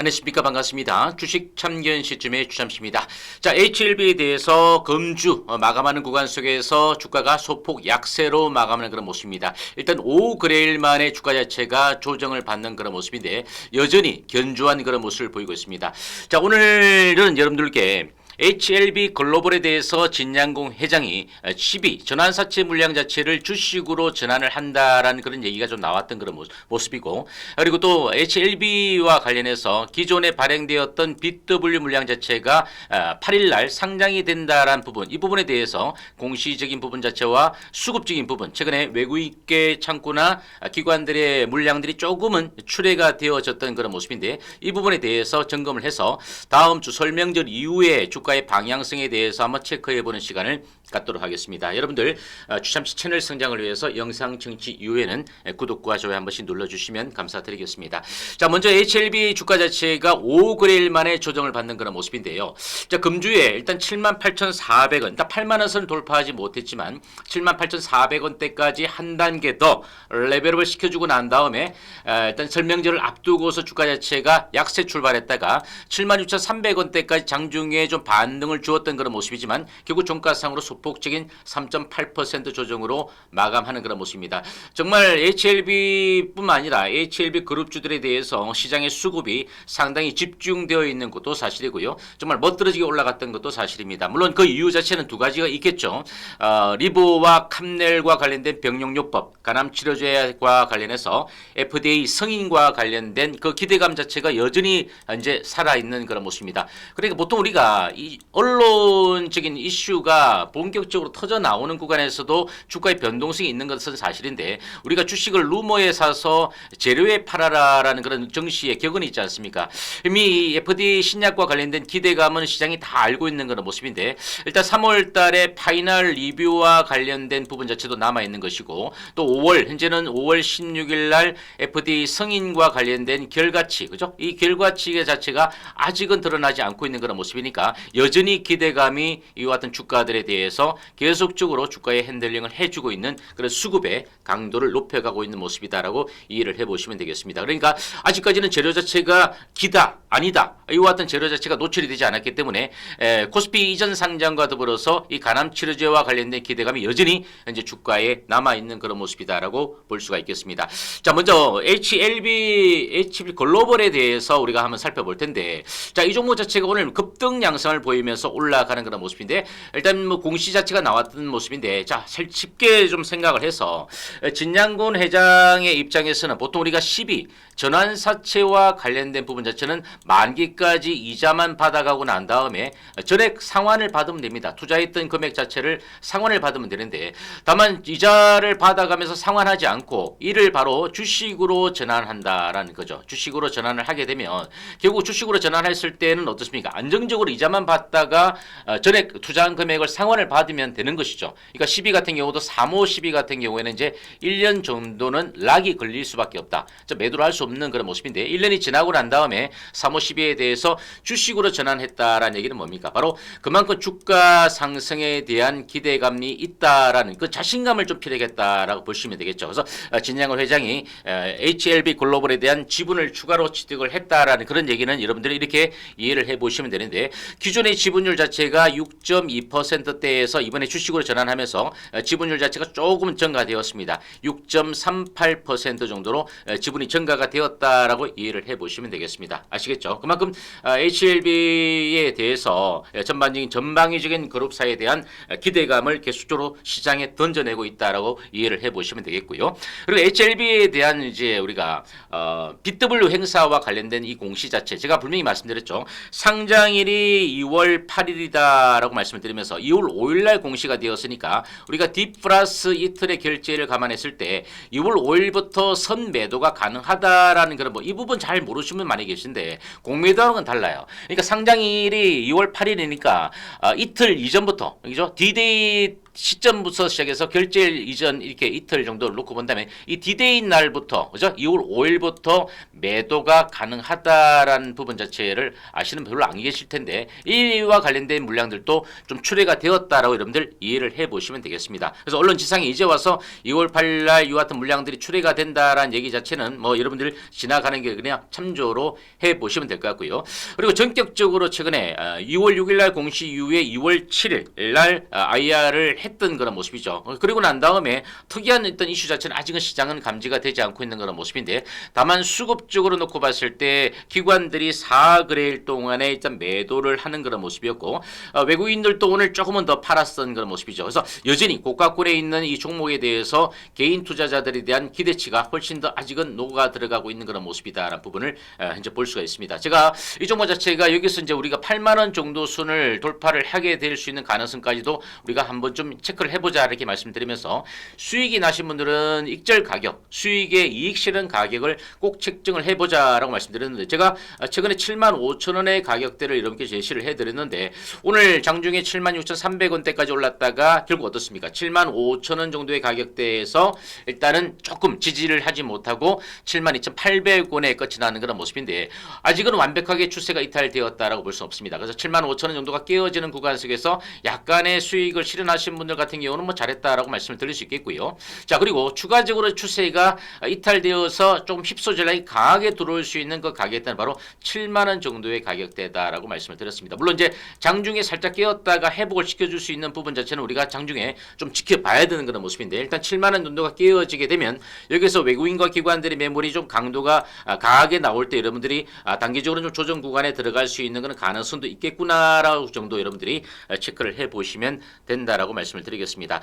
안녕하십니까 반갑습니다. 주식 참견 시점의 주잠씨입니다. 자 HLB에 대해서 금주 어, 마감하는 구간 속에서 주가가 소폭 약세로 마감하는 그런 모습입니다. 일단 5그레일 만에 주가 자체가 조정을 받는 그런 모습인데 여전히 견조한 그런 모습을 보이고 있습니다. 자 오늘은 여러분들께 HLB 글로벌에 대해서 진양공 회장이 12 전환사채 물량 자체를 주식으로 전환을 한다라는 그런 얘기가 좀 나왔던 그런 모습- 모습이고 그리고 또 HLB와 관련해서 기존에 발행되었던 BW 물량 자체가 8일 날 상장이 된다라는 부분 이 부분에 대해서 공시적인 부분 자체와 수급적인 부분 최근에 외국계 창구나 기관들의 물량들이 조금은 출회가 되어졌던 그런 모습인데 이 부분에 대해서 점검을 해서 다음 주 설명절 이후에 주가 의 방향성에 대해서 한번 체크해 보는 시간을 갖도록 하겠습니다. 여러분들 어, 주참치 채널 성장을 위해서 영상 정치 이후에는 구독과 좋아요 한 번씩 눌러주시면 감사드리겠습니다. 자 먼저 HLB 주가 자체가 5그레일 만에 조정을 받는 그런 모습인데요. 자 금주에 일단 78,400원, 일단 8만 원선을 돌파하지 못했지만 78,400원대까지 한 단계 더 레벨업을 시켜주고 난 다음에 어, 일단 설명절을 앞두고서 주가 자체가 약세 출발했다가 76,300원대까지 장중에 좀 반 등을 주었던 그런 모습이지만 결국 종가상으로 소폭적인 3.8% 조정으로 마감하는 그런 모습입니다. 정말 HLB뿐만 아니라 HLB 그룹주들에 대해서 시장의 수급이 상당히 집중되어 있는 것도 사실이고요. 정말 멋들어지게 올라갔던 것도 사실입니다. 물론 그 이유 자체는 두 가지가 있겠죠. 어, 리보와 캄넬과 관련된 병용요법, 간암치료제와 관련해서 FDA 승인과 관련된 그 기대감 자체가 여전히 이제 살아있는 그런 모습입니다. 그러니까 보통 우리가 이 언론적인 이슈가 본격적으로 터져 나오는 구간에서도 주가의 변동성이 있는 것은 사실인데 우리가 주식을 루머에 사서 재료에 팔아라라는 그런 정시의 격언이 있지 않습니까? 이미 FDA 신약과 관련된 기대감은 시장이 다 알고 있는 그런 모습인데 일단 3월 달에 파이널 리뷰와 관련된 부분 자체도 남아 있는 것이고 또 5월 현재는 5월 16일 날 FDA 승인과 관련된 결과치 그죠? 이 결과치 자체가 아직은 드러나지 않고 있는 그런 모습이니까 여전히 기대감이 이와 같은 주가들에 대해서 계속적으로 주가의 핸들링을 해주고 있는 그런 수급의 강도를 높여가고 있는 모습이다라고 이해를 해보시면 되겠습니다. 그러니까 아직까지는 재료 자체가 기다 아니다 이와 같은 재료 자체가 노출이 되지 않았기 때문에 에, 코스피 이전 상장과 더불어서 이 간암 치료제와 관련된 기대감이 여전히 현재 주가에 남아 있는 그런 모습이다라고 볼 수가 있겠습니다. 자 먼저 HLB HB 글로벌에 대해서 우리가 한번 살펴볼 텐데 자이 종목 자체가 오늘 급등 양상을 보이면서 올라가는 그런 모습인데 일단 뭐 공시 자체가 나왔던 모습인데 자 살- 쉽게 좀 생각을 해서 진양군 회장의 입장에서는 보통 우리가 12 전환사채와 관련된 부분 자체는 만기까지 이자만 받아가고 난 다음에 전액 상환을 받으면 됩니다. 투자했던 금액 자체를 상환을 받으면 되는데 다만 이자를 받아가면서 상환하지 않고 이를 바로 주식으로 전환한다라는 거죠. 주식으로 전환을 하게 되면 결국 주식으로 전환했을 때는 어떻습니까? 안정적으로 이자만 받다가 어, 전액 투자한 금액을 상환을 받으면 되는 것이죠. 그러니까 12 같은 경우도 3호 12 같은 경우에는 이제 1년 정도는 락이 걸릴 수밖에 없다. 저 매도를 할 수 없는 그런 모습인데 1년이 지나고 난 다음에 3호 12에 대해서 주식으로 전환했다라는 얘기는 뭡니까? 바로 그만큼 주가 상승에 대한 기대감이 있다라는 그 자신감을 좀 필요하겠다라고 보시면 되겠죠. 그래서 어, 진양호 회장이 어, HLB 글로벌에 대한 지분을 추가로 취득을 했다라는 그런 얘기는 여러분들이 이렇게 이해를 해 보시면 되는데 기존의 지분율 자체가 6.2%대에서 이번에 주식으로 전환하면서 어, 지분율 자체가 조금 증가되었습니다. 6.38% 정도로 어, 지분이 증가가 되었다 라고 이해를 해 보시면 되겠습니다. 아시겠죠? 그만큼 HLB에 대해서 어, 전반적인 전방위적인 그룹사에 대한 어, 기대감을 계속적으로 시장에 던져내고 있다라고 이해를 해 보시면 되겠고요. 그리고 HLB에 대한 이제 우리가 어, BW 행사와 관련된 이 공시 자체 제가 분명히 말씀드렸죠. 상장일이 2월 8일이다라고 말씀을 드리면서 2월 5일 날 공시가 되었으니까 우리가 D 플러스 이틀의 결제를 감안했을 때 2월 5일부터 선 매도가 가능하다 라는 그런 뭐 이 부분 잘 모르시는 분 많이 계신데 공매도하는 건 달라요. 그러니까 상장일이 2월 8일이니까 어, 이틀 이전부터 그죠? D-Day 시점부터 시작해서 결제일 이전 이렇게 이틀 정도 놓고 본다면 이 디데이 날부터 그죠? 2월 5일부터 매도가 가능하다라는 부분 자체를 아시는 분 별로 안 계실 텐데 이와 관련된 물량들도 좀 출회가 되었다라고 여러분들 이해를 해 보시면 되겠습니다. 그래서 언론 지상에 이제 와서 2월 8일 날 이와 같은 물량들이 출회가 된다라는 얘기 자체는 뭐 여러분들 지나가는 게 그냥 참조로 해 보시면 될 것 같고요. 그리고 전격적으로 최근에 아, 2월 6일 날 공시 이후에 2월 7일 날 아, IR을 했던 그런 모습이죠. 어, 그리고 난 다음에 특이한 어떤 이슈 자체는 아직은 시장은 감지가 되지 않고 있는 그런 모습인데 다만 수급적으로 놓고 봤을 때 기관들이 4거래일 동안에 일단 매도를 하는 그런 모습이었고 어, 외국인들도 오늘 조금은 더 팔았던 그런 모습이죠. 그래서 여전히 고가권에 있는 이 종목에 대해서 개인 투자자들에 대한 기대치가 훨씬 더 아직은 녹아 들어가고 있는 그런 모습이다라는 부분을 어, 현재 볼 수가 있습니다. 제가 이 종목 자체가 여기서 이제 우리가 8만 원 정도 순을 돌파를 하게 될 수 있는 가능성까지도 우리가 한번 좀 체크를 해보자 이렇게 말씀드리면서 수익이 나신 분들은 익절 가격, 수익의 이익 실현 가격을 꼭 책정을 해보자라고 말씀드렸는데 제가 최근에 7만 5천 원의 가격대를 이렇게 제시를 해드렸는데 오늘 장중에 7만 6,300원대까지 올랐다가 결국 어떻습니까? 7만 5천 원 정도의 가격대에서 일단은 조금 지지를 하지 못하고 7만 2,800원에 끝이 나는 그런 모습인데 아직은 완벽하게 추세가 이탈되었다라고 볼 수 없습니다. 그래서 7만 5천 원 정도가 깨어지는 구간 속에서 약간의 수익을 실현하신 분들 같은 경우는 뭐 잘했다라고 말씀을 드릴 수 있겠고요. 자 그리고 추가적으로 추세가 이탈되어서 조금 휩소질라이 강하게 들어올 수 있는 그 가격대는 바로 7만 원 정도의 가격대다라고 말씀을 드렸습니다. 물론 이제 장중에 살짝 깨었다가 회복을 시켜줄 수 있는 부분 자체는 우리가 장중에 좀 지켜봐야 되는 그런 모습인데 일단 7만 원 정도가 깨어지게 되면 여기서 외국인과 기관들의 매물이 좀 강도가 아, 강하게 나올 때 여러분들이 아, 단기적으로 좀 조정 구간에 들어갈 수 있는 그런 가능성도 있겠구나라고 정도 여러분들이 아, 체크를 해 보시면 된다라고 말씀 을 드리겠습니다.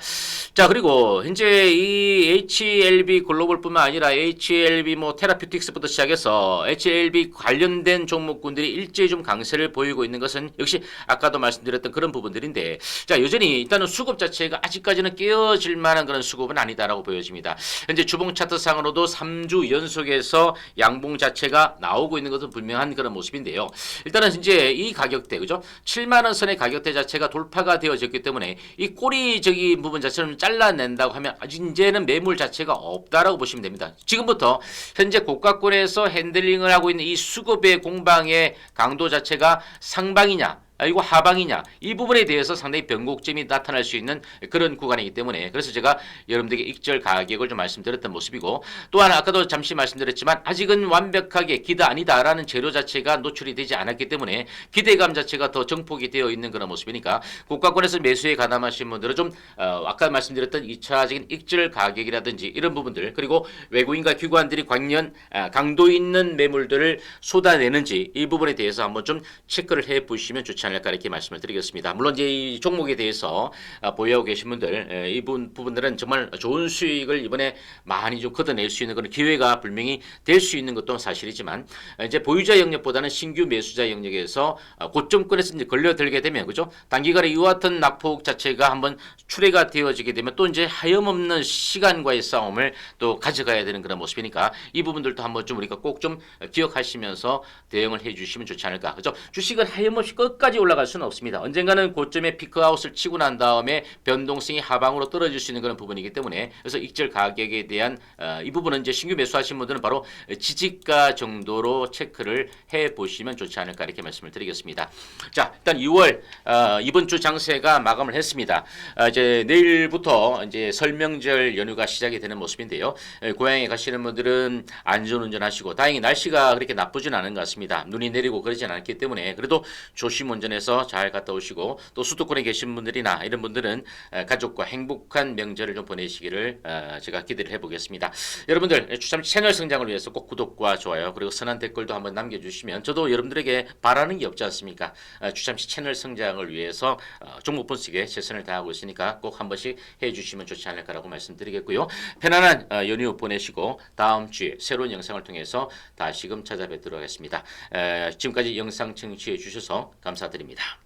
자 그리고 현재 이 HLB 글로벌뿐만 아니라 HLB 뭐 테라퓨틱스부터 시작해서 HLB 관련된 종목군들이 일제히 좀 강세를 보이고 있는 것은 역시 아까도 말씀드렸던 그런 부분들인데 자 여전히 일단은 수급 자체가 아직까지는 깨어질 만한 그런 수급은 아니다라고 보여집니다. 현재 주봉 차트상으로도 3주 연속에서 양봉 자체가 나오고 있는 것은 분명한 그런 모습인데요. 일단은 이제 이 가격대 그죠? 7만 원 선의 가격대 자체가 돌파가 되어졌기 때문에 이 꼬리 적인 부분 자체를 잘라낸다고 하면 아직 이제는 매물 자체가 없다라고 보시면 됩니다. 지금부터 현재 고가권에서 핸들링을 하고 있는 이 수급의 공방의 강도 자체가 상방이냐 아, 이거 하방이냐. 이 부분에 대해서 상당히 변곡점이 나타날 수 있는 그런 구간이기 때문에 그래서 제가 여러분들에게 익절 가격을 좀 말씀드렸던 모습이고 또한 아까도 잠시 말씀드렸지만 아직은 완벽하게 기다 아니다라는 재료 자체가 노출이 되지 않았기 때문에 기대감 자체가 더 정폭이 되어 있는 그런 모습이니까 국가권에서 매수에 가담하신 분들은 좀 어, 아까 말씀드렸던 2차적인 익절 가격이라든지 이런 부분들 그리고 외국인과 기관들이 관련 아, 강도 있는 매물들을 쏟아내는지 이 부분에 대해서 한번 좀 체크를 해 보시면 좋지 않을까 이렇게 말씀을 드리겠습니다. 물론 이제 이 종목에 대해서 아, 보유하고 계신 분들 에, 이 부분, 부분들은 정말 좋은 수익을 이번에 많이 좀 걷어낼 수 있는 그런 기회가 분명히 될 수 있는 것도 사실이지만 아, 이제 보유자 영역보다는 신규 매수자 영역에서 아, 고점권에서 이제 걸려들게 되면 그죠? 단기간에 이와 같은 낙폭 자체가 한번 출회가 되어지게 되면 또 이제 하염없는 시간과의 싸움을 또 가져가야 되는 그런 모습이니까 이 부분들도 한번 좀 우리가 꼭 좀 기억하시면서 대응을 해 주시면 좋지 않을까 그죠? 주식은 하염없이 끝까지 올라갈 수는 없습니다. 언젠가는 고점에 피크아웃을 치고 난 다음에 변동성이 하방으로 떨어질 수 있는 그런 부분이기 때문에 그래서 익절 가격에 대한 어, 이 부분은 이제 신규 매수하신 분들은 바로 지지가 정도로 체크를 해 보시면 좋지 않을까 이렇게 말씀을 드리겠습니다. 자, 일단 6월 어, 이번 주 장세가 마감을 했습니다. 어, 이제 내일부터 이제 설명절 연휴가 시작이 되는 모습인데요. 에, 고향에 가시는 분들은 안전운전하시고 다행히 날씨가 그렇게 나쁘진 않은 것 같습니다. 눈이 내리고 그러진 않기 때문에 그래도 조심 운전 해서 잘 갔다 오시고 또 수도권에 계신 분들이나 이런 분들은 에, 가족과 행복한 명절을 좀 보내시기를 어, 제가 기대를 해보겠습니다. 여러분들 추참 채널 성장을 위해서 꼭 구독과 좋아요 그리고 선한 댓글도 한번 남겨주시면 저도 여러분들에게 바라는 게 없지 않습니까? 어, 추참시 채널 성장을 위해서 어, 종목 분석에 최선을 다하고 있으니까 꼭 한 번씩 해주시면 좋지 않을까라고 말씀드리겠고요. 편안한 어, 연휴 보내시고 다음 주에 새로운 영상을 통해서 다시금 찾아뵙도록 하겠습니다. 에, 지금까지 영상 청취해 주셔서 감사드립니다.